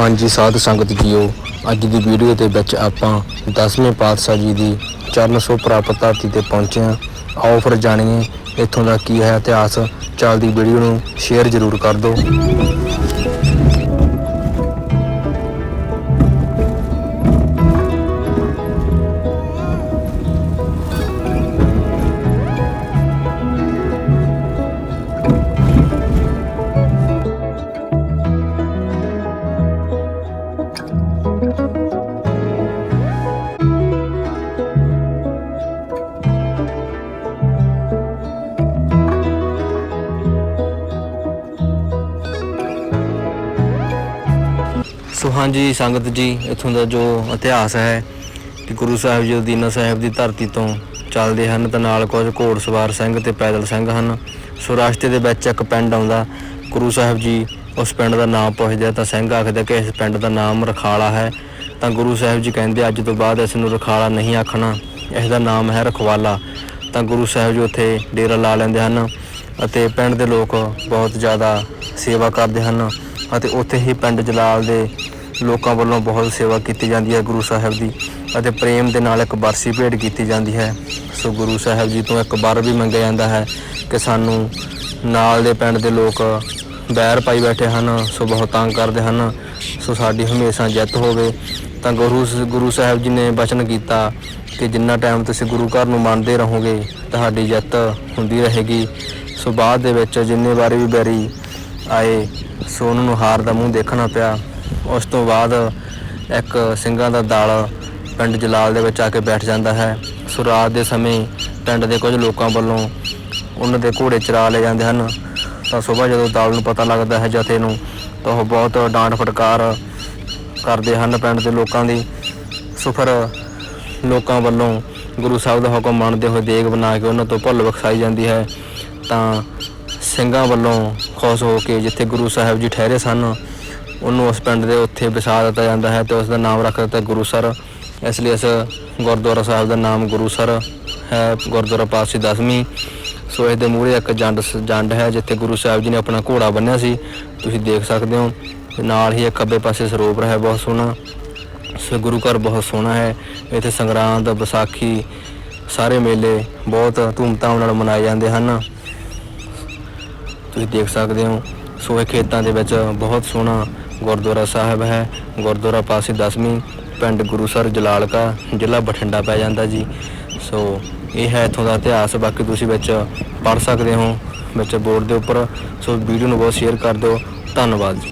ਹਾਂਜੀ, ਸਾਧ ਸੰਗਤ ਜੀਓ, ਅੱਜ ਦੀ ਵੀਡੀਓ ਦੇ ਵਿੱਚ ਆਪਾਂ 10ਵੇਂ ਪਾਤਸ਼ਾਹ ਜੀ ਦੀ ਚਰਨ ਛੋਹ ਪ੍ਰਾਪਤ ਧਰਤੀ ਤੇ ਪਹੁੰਚੇ ਹਾਂ। ਆਓ ਫਿਰ ਜਾਣੀਏ ਇੱਥੋਂ ਦਾ ਕੀ ਹੈ ਇਤਿਹਾਸ। ਚੱਲਦੀ ਵੀਡੀਓ ਨੂੰ ਸ਼ੇਅਰ ਜ਼ਰੂਰ ਕਰ ਦਿਓ। ਸੋ ਹਾਂਜੀ ਸੰਗਤ ਜੀ, ਇੱਥੋਂ ਦਾ ਜੋ ਇਤਿਹਾਸ ਹੈ ਕਿ ਗੁਰੂ ਸਾਹਿਬ ਜੀ ਦੀਨਾ ਸਾਹਿਬ ਦੀ ਧਰਤੀ ਤੋਂ ਚੱਲਦੇ ਹਨ ਤੇ ਨਾਲ ਕੁਝ ਘੋੜਸਵਾਰ ਸਿੰਘ ਤੇ ਪੈਦਲ ਸਿੰਘ ਹਨ। ਸੋ ਰਸਤੇ ਦੇ ਵਿੱਚ ਇੱਕ ਪਿੰਡ ਆਉਂਦਾ, ਗੁਰੂ ਸਾਹਿਬ ਜੀ ਉਸ ਪਿੰਡ ਦਾ ਨਾਮ ਪੁੱਛਦੇ ਤਾਂ ਸਿੰਘ ਆਖਦੇ ਕਿ ਇਸ ਪਿੰਡ ਦਾ ਨਾਮ ਰਖਾਲਾ ਹੈ। ਤਾਂ ਗੁਰੂ ਸਾਹਿਬ ਜੀ ਕਹਿੰਦੇ, ਅੱਜ ਤੋਂ ਬਾਅਦ ਇਸ ਨੂੰ ਰਖਾਲਾ ਨਹੀਂ ਆਖਣਾ ਇਸ ਦਾ ਨਾਮ ਹੈ ਰਖਵਾਲਾ। ਤਾਂ ਗੁਰੂ ਸਾਹਿਬ ਜੀ ਉੱਥੇ ਡੇਰਾ ਲਾ ਲੈਂਦੇ ਹਨ ਅਤੇ ਪਿੰਡ ਦੇ ਲੋਕ ਬਹੁਤ ਜ਼ਿਆਦਾ ਸੇਵਾ ਕਰਦੇ ਹਨ ਅਤੇ ਉੱਥੇ ਹੀ ਪਿੰਡ ਜਲਾਲ ਦੇ ਲੋਕਾਂ ਵੱਲੋਂ ਬਹੁਤ ਸੇਵਾ ਕੀਤੀ ਜਾਂਦੀ ਹੈ ਗੁਰੂ ਸਾਹਿਬ ਦੀ ਅਤੇ ਪ੍ਰੇਮ ਦੇ ਨਾਲ ਇੱਕ ਬਰਸੀ ਭੇਟ ਕੀਤੀ ਜਾਂਦੀ ਹੈ। ਸੋ ਗੁਰੂ ਸਾਹਿਬ ਜੀ ਤੋਂ ਇੱਕ ਬਰ ਵੀ ਮੰਗਿਆ ਜਾਂਦਾ ਹੈ ਕਿ ਸਾਨੂੰ ਨਾਲ ਦੇ ਪਿੰਡ ਦੇ ਲੋਕ ਬੈਰ ਪਾਈ ਬੈਠੇ ਹਨ, ਸੋ ਬਹੁਤ ਤੰਗ ਕਰਦੇ ਹਨ। ਸੋ ਸਾਡੀ ਹਮੇਸ਼ਾ ਜਿੱਤ ਹੋਵੇ। ਤਾਂ ਗੁਰੂ ਗੁਰੂ ਸਾਹਿਬ ਜੀ ਨੇ ਬਚਨ ਕੀਤਾ ਕਿ ਜਿੰਨਾ ਟਾਈਮ ਤੁਸੀਂ ਗੁਰੂ ਘਰ ਨੂੰ ਮੰਨਦੇ ਰਹੋਗੇ, ਤੁਹਾਡੀ ਜਿੱਤ ਹੁੰਦੀ ਰਹੇਗੀ। ਸੋ ਬਾਅਦ ਦੇ ਵਿੱਚ ਜਿੰਨੇ ਵਾਰੀ ਵੀ ਬੈਰੀ ਆਏ, ਸੋ ਉਹਨਾਂ ਨੂੰ ਹਾਰ ਦਾ ਮੂੰਹ ਦੇਖਣਾ ਪਿਆ। ਉਸ ਤੋਂ ਬਾਅਦ ਇੱਕ ਸਿੰਘਾਂ ਦਾ ਦਲ ਪਿੰਡ ਜਲਾਲ ਦੇ ਵਿੱਚ ਆ ਕੇ ਬੈਠ ਜਾਂਦਾ ਹੈ। ਸੋ ਰਾਤ ਦੇ ਸਮੇਂ ਪਿੰਡ ਦੇ ਕੁਝ ਲੋਕਾਂ ਵੱਲੋਂ ਉਹਨਾਂ ਦੇ ਘੋੜੇ ਚਰਾ ਲਏ ਜਾਂਦੇ ਹਨ। ਤਾਂ ਸਵੇਰ ਜਦੋਂ ਦਲ ਨੂੰ ਪਤਾ ਲੱਗਦਾ ਹੈ ਜਥੇ ਨੂੰ, ਤਾਂ ਉਹ ਬਹੁਤ ਡਾਂਟ ਫਟਕਾਰ ਕਰਦੇ ਹਨ ਪਿੰਡ ਦੇ ਲੋਕਾਂ ਦੀ। ਸੋ ਫਿਰ ਲੋਕਾਂ ਵੱਲੋਂ ਗੁਰੂ ਸਾਹਿਬ ਦਾ ਹੁਕਮ ਮੰਨਦੇ ਹੋਏ ਦੇਗ ਬਣਾ ਕੇ ਉਹਨਾਂ ਤੋਂ ਭੁੱਲ ਬਖਸ਼ਾਈ ਜਾਂਦੀ ਹੈ। ਤਾਂ ਸਿੰਘਾਂ ਵੱਲੋਂ ਖੁਸ਼ ਹੋ ਕੇ ਜਿੱਥੇ ਗੁਰੂ ਸਾਹਿਬ ਜੀ ਠਹਿਰੇ ਸਨ ਉਹਨੂੰ ਉਸ ਪਿੰਡ ਦੇ ਉੱਥੇ ਵਸਾ ਦਿੱਤਾ ਜਾਂਦਾ ਹੈ ਤੇ ਉਸ ਦਾ ਨਾਮ ਰੱਖ ਦਿੱਤਾ ਗੁਰੂਸਰ ਇਸ ਲਈ ਇਸ ਗੁਰਦੁਆਰਾ ਸਾਹਿਬ ਦਾ ਨਾਮ ਗੁਰੂਸਰ ਹੈ, ਗੁਰਦੁਆਰਾ ਪਾਤਸ਼ਾਹੀ ਦਸਵੀਂ। ਸੋ ਇਸ ਦੇ ਮੂਹਰੇ ਇੱਕ ਜੰਡ ਜੰਡ ਹੈ ਜਿੱਥੇ ਗੁਰੂ ਸਾਹਿਬ ਜੀ ਨੇ ਆਪਣਾ ਘੋੜਾ ਬੰਨਿਆ ਸੀ। ਤੁਸੀਂ ਦੇਖ ਸਕਦੇ ਹੋ ਨਾਲ ਹੀ ਇੱਕ ਖੱਬੇ ਪਾਸੇ ਸਰੋਵਰ ਹੈ, ਬਹੁਤ ਸੋਹਣਾ। ਸੋ ਗੁਰੂ ਘਰ ਬਹੁਤ ਸੋਹਣਾ ਹੈ। ਇੱਥੇ ਸੰਗਰਾਂਦ, ਵਿਸਾਖੀ, ਸਾਰੇ ਮੇਲੇ ਬਹੁਤ ਧੂਮਧਾਮ ਨਾਲ ਮਨਾਏ ਜਾਂਦੇ ਹਨ। ਤੁਸੀਂ ਦੇਖ ਸਕਦੇ ਹੋ, ਸੋ ਇਹ ਖੇਤਾਂ ਦੇ ਵਿੱਚ ਬਹੁਤ ਸੋਹਣਾ ਗੁਰਦੁਆਰਾ ਸਾਹਿਬ ਹੈ। ਗੁਰਦੁਆਰਾ ਪਾਸੇ 10ਵੀਂ ਪਿੰਡ ਗੁਰੂਸਰ ਜਲਾਲਕਾ ਜ਼ਿਲ੍ਹਾ ਬਠਿੰਡਾ ਪੈ ਜਾਂਦਾ ਜੀ। ਸੋ ਇਹ ਹੈ ਇੱਥੋਂ ਦਾ ਇਤਿਹਾਸ। ਬਾਕੀ ਤੁਸੀਂ ਵਿੱਚ ਪੜ੍ਹ ਸਕਦੇ ਹੋ, ਵਿੱਚ ਬੋਰਡ ਦੇ ਉੱਪਰ। ਸੋ ਵੀਡੀਓ ਨੂੰ ਬਹੁਤ ਸ਼ੇਅਰ ਕਰ ਦਿਓ। ਧੰਨਵਾਦ ਜੀ।